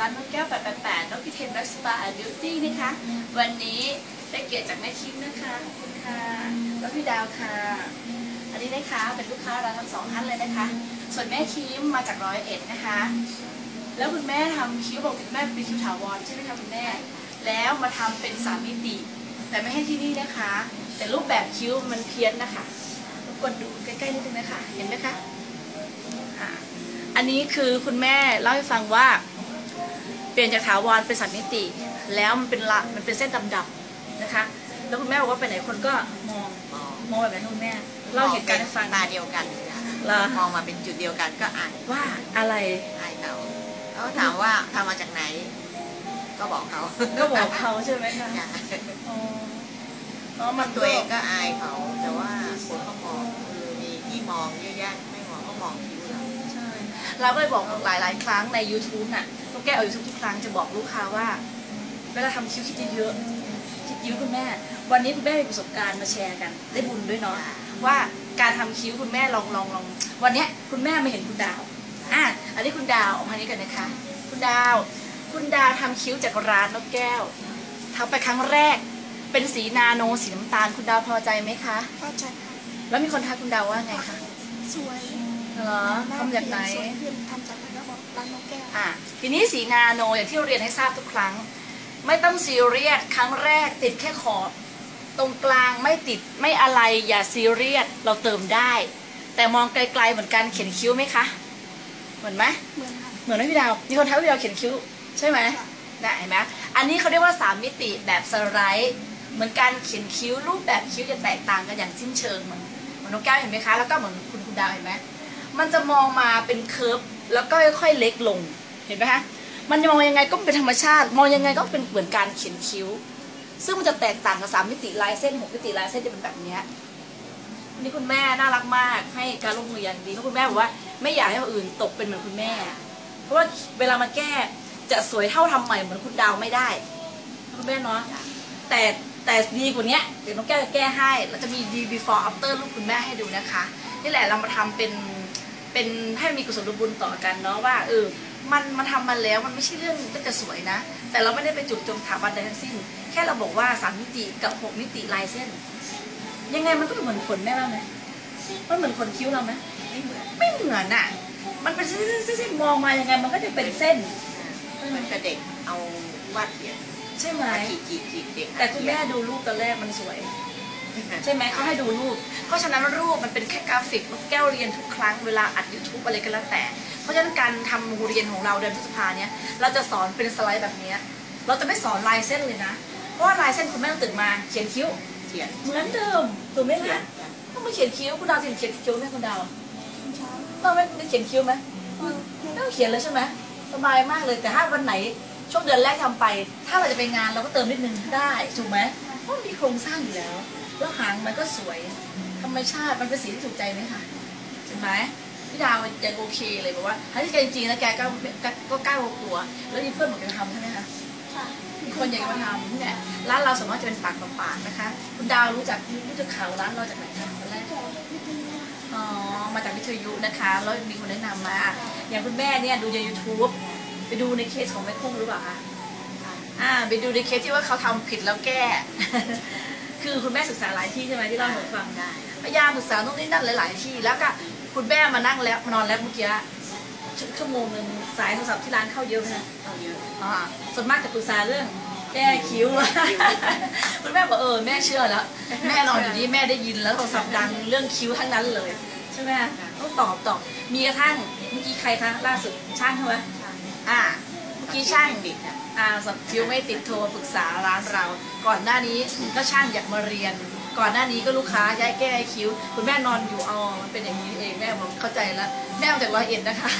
ร้านนกแก้ว 888นกพิเทนรักสปาแอนด์บิวตี้นะคะ วันนี้ได้เกียรติจากแม่คิมนะคะขอบคุณค่ะ แล้วพี่ดาวค่ะ อันนี้นะคะเป็นลูกค้าเราทั้งสองท่านเลยนะคะ ส่วนแม่คิมมาจากร้อยเอ็ดนะคะ แล้วคุณแม่ทำคิ้วบอกคุณแม่เป็นคิ้วถาวรใช่ไหมคะคุณแม่ แล้วมาทำเป็นสามมิติ แต่ไม่ให้ที่นี่นะคะ แต่รูปแบบคิ้วมันเพี้ยนนะคะรบกวนดูใกล้ๆนิดนึงนะคะ เห็นไหมคะอันนี้คือคุณแม่เล่าให้ฟังว่า เปลี่ยนจากถาวรเป็นสามมิติ แล้วมันเป็นละมันเป็นเส้นดำๆนะคะ แล้วคุณแม่บอกว่าไปไหนคนก็มองมองมองแบบไหนคะคุณแม่เล่าเหตุการณ์ให้ฟัง ตาเดียวกันเหรอ มองมาเป็นจุดเดียวกันก็อ่านว่าอะไร อายเขาเขาถามว่าทำมาจากไหน ก็บอกเขาก็บอกเขาใช่ไหมคะจ้ะอ๋ออ๋อมันตัวเองก็อายเขา แต่ว่าคนเขามองคือมีที่มองเยอะแยะไม่มองก็มองคิ้วเรา ใช่ เราก็เลยบอกหลาย ๆ ครั้งใน YouTube น่ะลูก แก้วเอา YouTube ทุกครั้งจะบอกลูกค้าว่า เวลาทำคิ้วคิดเยอะๆคิดเยอะคุณแม่ วันนี้คุณแม่มีประสบการณ์มาแชร์กัน ได้บุญด้วยเนาะว่าการทำคิ้วคุณแม่ลองลองลองวันเนี้ยคุณแม่มาเห็นคุณดาวอะอันนี้คุณดาวออกมานี้กันนะคะ คุณดาว คุณดาวทำคิ้วจากร้านนกแก้วทำไปครั้งแรก เป็นสีนาโนสีน้ำตาลคุณดาวพอใจไหมคะเข้าใจค่ะแล้วมีคนทักคุณดาวว่าไงคะสวยเหรอทำจากไหนสวยขึ้นทำจากไหนก็ บอกร้านนกแก้วอะทีนี้สีนาโนอย่างที่เราเรียนให้ทราบทุกครั้ง ไม่ต้องซีเรียสครั้งแรกติดแค่ขอบตรงกลางไม่ติดไม่อะไรอย่าซีเรียสเราเติมได้ แต่มองไกลๆเหมือนกันเขียนคิ้วไหมคะ เหมือนไหมเหมือนค่ะเหมือนไหมพี่ดาวมีคนทักว่าพี่ดาวเขียนคิ้วใช่ไหมได้เห็นไหมอันนี้เขาเรียกว่าสามมิติแบบสไลด์เหมือนการเขียนคิ้วรูปแบบคิ้วจะแตกต่างกันอย่างสิ้นเชิงเหมือนเหมือนน้องแก้วเห็นไหมคะแล้วก็เหมือนคุณคุณดาวเห็นไหมมันจะมองมาเป็นเคิร์ฟ แล้วก็ค่อยๆเล็กลงเห็นไหมคะมันมองยังไงก็เป็นธรรมชาติ มองยังไงก็เป็นเหมือนการเขียนคิ้ว ซึ่งมันจะแตกต่างกับสามมิติลายเส้นหกมิติลายเส้นจะเป็นแบบนี้นี่คุณแม่น่ารักมาก ให้การลงมืออย่างดีเพราะคุณแม่บอกว่าไม่อยากให้คนอื่นตกเป็นเหมือนคุณแม่ เพราะว่าเวลามาแก้จะสวยเท่าทำใหม่เหมือนคุณดาวไม่ได้คุณแม่เนาะแต่แต่ดีกว่านี้เดี๋ยวน้องแก้วจะแก้ให้เราจะมีดี before after รูปคุณแม่ให้ดูนะคะ นี่แหละเรามาทำเป็น เป็นให้มีกุศลบุญต่อกันเนาะว่าเออมันมาทำมาแล้วมันไม่ใช่เรื่องก็จะสวยนะ แต่เราไม่ได้ไปจุดจงถาบันใดทั้งสิ้น แค่เราบอกว่าสามมิติกับหกมิติลายเส้น ยังไงมันก็เหมือนขนแม่เราไหมมันเหมือนขนคิ้วเราไหมไม่เหมือนไม่เหมือนอะ มันเป็นเส้นๆๆๆมองมายังไงมันก็จะเป็นเส้นเหมือนกับเด็กเอาวาดเขียนใช่ไหมขีดขีดขีดเด็กแต่คุณแม่ดูรูปตอนแรกมันสวย ใช่ไหมเขาให้ดูรูป เพราะฉะนั้นรูปมันเป็นแค่กราฟิกลูกแก้วเรียนทุกครั้งเวลาอัด YouTube อะไรก็แล้วแต่ เพราะฉะนั้นการทำเรียนของเราเดือนพฤษภาเนี้ยเราจะสอนเป็นสไลด์แบบเนี้ยเราจะไม่สอนลายเส้นเลยนะ เพราะว่าลายเส้นคุณแม่ต้องตื่นมาเขียนคิ้วเขียนเหมือนเดิมถูกไหมเขียคะนต้องมาเขียนคิ้วคุณดาวเขียนเขียนคิ้วไหมคุณดาวเช้าต้องไม่ได้เขียนคิ้วไหมเออไม่ต้องเขียนเลยใช่ไหมสบายมากเลยแต่ถ้าวันไหนช่วงเดือนแรกทำไป ถ้าเราจะไปงานเราก็เติมนิดนึงได้ถูกไหมเพราะมันมีโครงสร้างอยู่แล้ว แล้วหางมันก็สวยธรรมชาติมันเป็นสีที่ถูกใจไหมคะใช่ไหมพี่ดาวยังโอเคเลยบอกว่าถ้าที่แกจริงๆแล้วแกก็ก็ก็กล้ากลัว แล้วมีเพื่อนบอกจะทำใช่ไหมคะค่ะมีคนอยากจะมาทำเนี่ยร้านเราสามารถจะเป็นปากต่อปากนะคะ คุณดาวรู้จักรู้จักข่าวร้านเราจากไหนคะตอนแรกจากวิทยุอ๋อมาจากวิทยุนะคะแล้วมีคนแนะนำมา อย่างคุณแม่เนี่ยดูใน YouTube ไปดูในเคสของแม่คุ้งหรือเปล่าคะอ่าไปดูในเคสที่ว่าเขาทำผิดแล้วแก้ คือคุณแม่ศึกษาหลายที่ใช่ไหมที่เล่าให้ฟังได้พยายามศึกษาตรงนี้นั่นหลาย ๆ ที่แล้วก็คุณแม่มานั่งแล้วมานอนแล้วเมื่อกี้ชั่วชั่วโมงหนึ่งสายโทรศัพท์ที่ร้านเข้าเยอะไหมนะเอาเยอะอ่าส่วนมากจะปรึกษาเรื่องแก้คิ้วคุณแม่บอกเออแม่เชื่อแล้ว แม่นอนอยู่นี่แม่ได้ยินแล้วโทรศัพท์ดังเรื่องคิ้วทั้งนั้นเลย ใช่ไหมต้องตอบตอบมีกระทั่งเมื่อกี้ใครคะล่าสุดช่างใช่ไหมอ่าเมื่อกี้ช่างดิดนะ อาสับคิ้วไม่ติดโทรปรึกษาร้านเรา ก่อนหน้านี้ก็ช่างอยากมาเรียน ก่อนหน้านี้ก็ลูกค้าย้ายแก้คิ้ว คุณแม่นอนอยู่เอมันเป็นอย่างนี้เองแม่บอกเข้าใจแล้วแม่มาจากร้อยเอ็ดนะคะ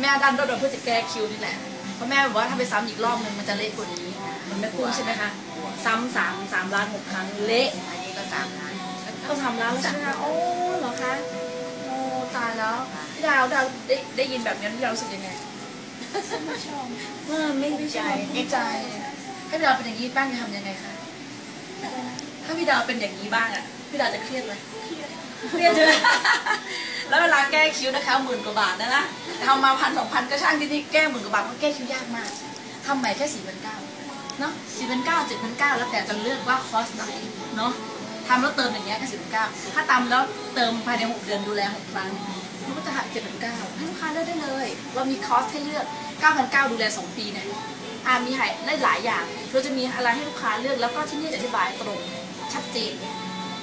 แม่ดันรถมาเพื่อจะแก้คิ้วนี่แหละเพราะแม่บอกว่าถ้าไปซ้ำอีกรอบนึงมันจะเละกว่านี้มันไม่คุ้มใช่ไหมคะซ้ำสามสามล้านหกครั้งเละอันนี้ก็สามล้านต้องทำร้านแล้วใช่ไหมคะโอ้เหรอคะโอ้ตายแล้วพี่ดาวดาวได้ได้ยินแบบนี้พี่ดาวรู้สึกยังไง ไม่ชอบเออไม่ไม่ใจไม่ใจ ถ้าพี่ดาวเป็นอย่างนี้บ้างจะทำยังไงคะ ถ้าพี่ดาวเป็นอย่างนี้บ้างอะ พี่ดาวจะเครียดไหมเครียดเครียดใช่ไหมแล้วเวลาแก้คิ้วนะคะหมื่นกว่าบาทนะนะทำมาพันสองพันก็ช่างที่นี่แก้หมื่นกว่าบาทมันแก้คิ้วยากมากทำใหม่แค่สี่พันเก้าเนาะสี่พันเก้าเจ็ดพันเก้าแล้วแต่จะเลือกว่าคอสไหนเนาะทำแล้วเติมอย่างเงี้ยก็สี่พันเก้าถ้าตำแล้วเติมภายในหกเดือนดูแลหกครั้ง มันก็จะหักเจ็ดพันเก้าให้ลูกค้าเลือกได้เลย เรามีคอสให้เลือกเก้าพันเก้าดูแลสองปีเนี่ยอ่ามีหายได้หลายอย่างเราจะมีอะไรให้ลูกค้าเลือกแล้วก็ที่นี่จะอธิบายตรงชัดเจน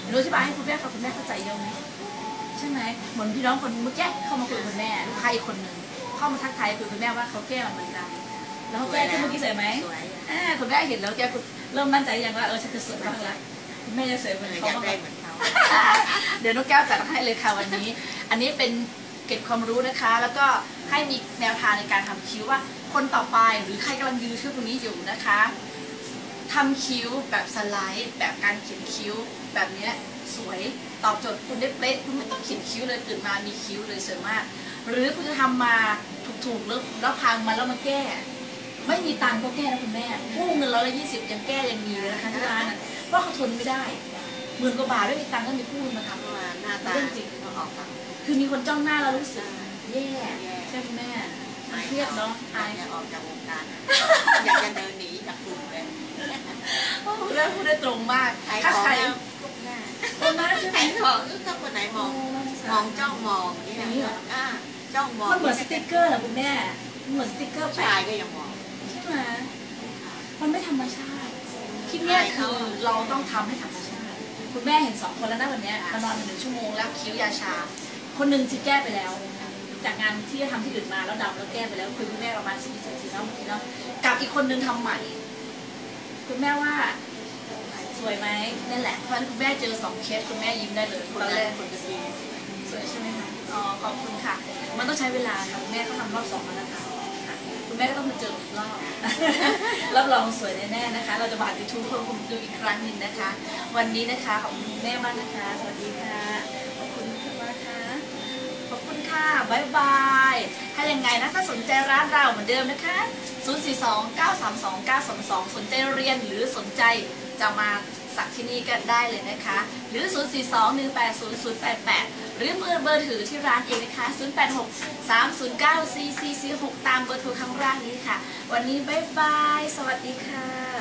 หนูอธิบายให้คุณแม่ฟังคุณแม่เข้าใจเยอะไหมใช่ไหมเหมือนพี่น้องคนเมื่อกี้เข้ามาคุยกับคุณแม่ลูกค้าอีกคนหนึ่งเข้ามาทักทายคุยกับคุณแม่ว่าเขาแก้มาเหมือนกันแล้วเขาแก้ขึ้นเมื่อกี้สวยไหมสวยอ่าคุณแม่เห็นแล้วแกเริ่มมั่นใจยังว่าเออฉันจะสวยบ้างละคุณแม่จะสวยเหมือนอเขายากบ้างได้ละ เดี๋ยวน้องแก้วจัดให้เลยค่ะวันนี้ อันนี้เป็นเก็บความรู้นะคะ แล้วก็ให้มีแนวทางในการทำคิ้วว่า คนต่อไปหรือใครกำลังยืนคิ้วตรงนี้อยู่นะคะทำคิ้วแบบสไลด์ แบบการเขียนคิ้ว แบบเนี้ยสวยตอบโจทย์คุณได้เป๊ะคุณไม่ต้องเขียนคิ้วเลยตื่นมามีคิ้วเลยสวยมาก หรือคุณจะทำมาถูกๆแล้วแล้วพังมาแล้วมาแก้ ไม่มีตังค์ก็แก้นะคุณแม่กู้เงินร้อยละยี่สิบยังแก้ยังมีเลยนะคะที่ร้านเพราะเขาทนไม่ได้ หมื่นกว่าบาทไม่มีตังค์ก็มีกู้เงินมาทำเพราะว่าหน้าตาเขาออกทางคือมีคนจ้องหน้าเรารู้สึกแย่ใช่ไหมแม่เครียดเนาะอายอยากออกจากวงการอยากจะเดินหนีจากกลุ่มเลยเรื่องพูดได้ตรงมากขายขถ้าองใครแล้วทุกหน้าคนนั้นใช่ไหมขายของถ้าคนไหนมองมองจ้องมองนี่นะอ่าจ้องมองมันเหมือนสติ๊กเกอร์เหรอคุณแม่มันเหมือนสติ๊กเกอร์ผู้แปะชายก็ยังมองใช่ไหมมันไม่ธรรมชาติที่เนี่ยคือเราต้องทำให้ธรรมชาติ คุณแม่เห็นสองคนแล้วนะวันเนี้ยมานอนหนึ่งชั่วโมงแล้วคิ้วยาชา คนหนึ่งที่แก้ไปแล้ว จากงานที่ทำที่อื่นมาแล้วดำแล้วแก้ไปแล้วคือคุณแม่ประมาณสิบสิบสี่เนาะเมื่อกี้เนาะกับอีกคนนึงทำใหม่ คุณแม่ว่าสวยไหมนั่นแหละเพราะฉะนั้นคุณแม่เจอสองเคสคุณแม่ยิ้มได้เลยคตอนนแรแรกกคนจะดีสวยใช่ไหมคะอ๋อขอบคุณค่ะ มันต้องใช้เวลาค่ะคุณแม่ก็ทำรอบสองแล้วนะคะ คุณแม่ก็ต้องมาเจออีกรอบ รับรองสวยแน่ๆนะคะ เราจะบาดยูทูบเพิ่มคุณดูอีกครั้งหนึ่งนะคะ วันนี้นะคะขอบคุณแม่มากนะคะ สวัสดีค่ะ ขอบคุณมากค่ะ ขอบคุณค่ะบ๊ายบาย ถ้ายังไงนะถ้าสนใจร้านเราเหมือนเดิมนะคะ 042 932 922 สนใจเรียนหรือสนใจจะมา สักที่นี่กันได้เลยนะคะ หรือ 042 180 088 หรือมือเบอร์ถือที่ร้านเองนะคะ 086 309 4446 ตามเบอร์โทรข้างล่างนี้ค่ะ วันนี้บ๊ายบาย สวัสดีค่ะ